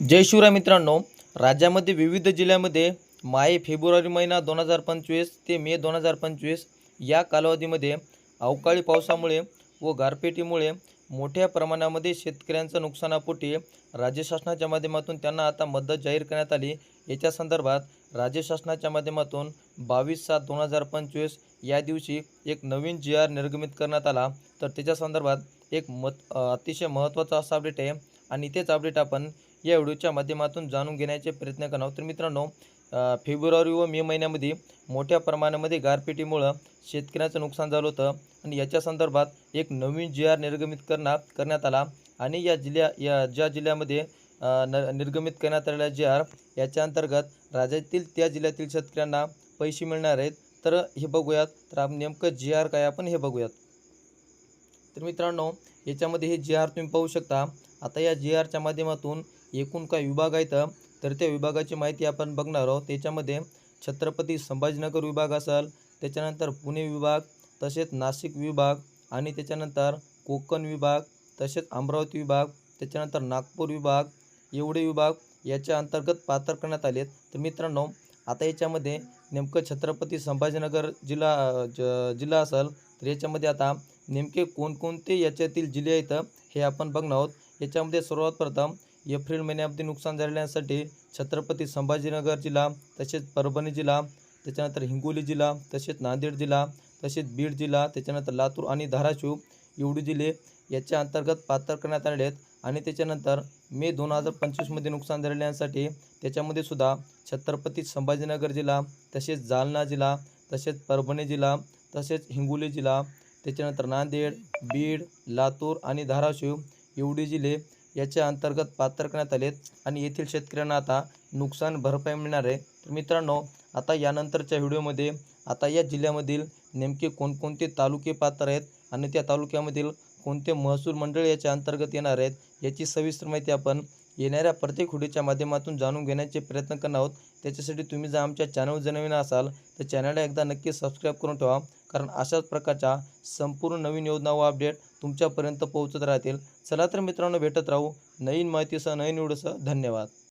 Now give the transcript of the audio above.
जय शिवराय मित्रांनो राज्यामध्ये विविध जिल्ह्यामध्ये माहे फेब्रुवारी महिना दोन हजार पंचवीस ते मे दोन हजार पंचवीस या कालावधीमध्ये अवकाळी पावसामुळे व गारपेटीमुळे मोठ्या प्रमाणामध्ये शेतकऱ्यांचं नुकसानापोटी राज्य शासनाच्या माध्यमातून त्यांना आता मदत जाहीर करण्यात आली. याच्या संदर्भात राज्य शासनाच्या माध्यमातून बावीस सात दोन हजार पंचवीस या दिवशी एक नवीन जी आर निर्गमित करण्यात आला. तर त्याच्या संदर्भात एक मत अतिशय महत्त्वाचा असा अपडेट आहे. आणि तेच अपडेट आपण या व्हिडिओच्या माध्यमातून जाणून घेण्याचे प्रयत्न करणार तर मित्रांनो फेब्रुवारी व मे महिन्यामध्ये मोठ्या प्रमाणामध्ये गारपिटीमुळं शेतकऱ्यांचं नुकसान झालं होतं आणि याच्या संदर्भात एक नवीन जी आर निर्गमित करण्यात करण्यात आला आणि या जिल्ह्या या ज्या जिल्ह्यामध्ये न निर्गमित करण्यात आलेला जी आर याच्या अंतर्गत राज्यातील त्या जिल्ह्यातील शेतकऱ्यांना पैसे मिळणार आहेत. तर हे बघूयात. तर आपण नेमकं जी आर काय आपण हे बघूयात. तर मित्रांनो याच्यामध्ये हे जी आर तुम्ही पाहू शकता. आता या जी आरच्या माध्यमातून एकूण काय विभाग आहेत तर त्या विभागाची माहिती आपण बघणार आहोत. त्याच्यामध्ये छत्रपती संभाजीनगर विभाग असेल त्याच्यानंतर पुणे विभाग तसेच नाशिक विभाग आणि त्याच्यानंतर कोकण विभाग तसेच अमरावती विभाग त्याच्यानंतर नागपूर विभाग एवढे विभाग याच्या अंतर्गत पात्र करण्यात आलेत. तर मित्रांनो आता याच्यामध्ये नेमकं छत्रपती संभाजीनगर जिल्हा ज जिल्हा असेल तर याच्यामध्ये आता नेमके कोणकोणते याच्यातील जिल्हे आहेत हे आपण बघणार आहोत. याच्यामध्ये सर्वात प्रथम एप्रिल महिन्यामध्ये नुकसान झालेल्यांसाठी छत्रपती संभाजीनगर जिल्हा तसेच परभणी जिल्हा त्याच्यानंतर हिंगोली जिल्हा तसेच नांदेड जिल्हा तसेच बीड जिल्हा त्याच्यानंतर लातूर आणि धाराशिव एवढे जिल्हे याच्या अंतर्गत पात्र करण्यात आले आहेत. आणि त्याच्यानंतर मे दोन हजार पंचवीसमध्ये नुकसान झालेल्यांसाठी त्याच्यामध्ये सुद्धा छत्रपती संभाजीनगर जिल्हा तसेच जालना जिल्हा तसेच परभणी जिल्हा तसेच हिंगोली जिल्हा त्याच्यानंतर नांदेड बीड लातूर आणि धाराशिव एवढे जिल्हे याच्या अंतर्गत पात्र करण्यात आलेत आणि येथील शेतकऱ्यांना आता नुकसान भरपाई मिळणार आहे. तर मित्रांनो आता यानंतरच्या व्हिडिओमध्ये आता या जिल्ह्यामधील नेमके कोणकोणते तालुके पात्र आहेत आणि त्या तालुक्यामधील कोणते महसूल मंडळ याच्या अंतर्गत येणार आहेत याची सविस्तर माहिती आपण येणाऱ्या प्रत्येक व्हिडिओच्या माध्यमातून जाणून घेण्याचे प्रयत्न करणार आहोत. त्याच्यासाठी तुम्ही जर आमच्या चॅनल जर नवीन असाल तर चॅनलला एकदा नक्की सबस्क्राईब करून ठेवा. कारण अशाच प्रकारच्या संपूर्ण नवीन योजना व अपडेट तुमच्यापर्यंत पोहोचत राहतील. चला तर मित्रांनो भेटत राहू नवीन माहितीसह नवीन व्हिडिओसह. धन्यवाद.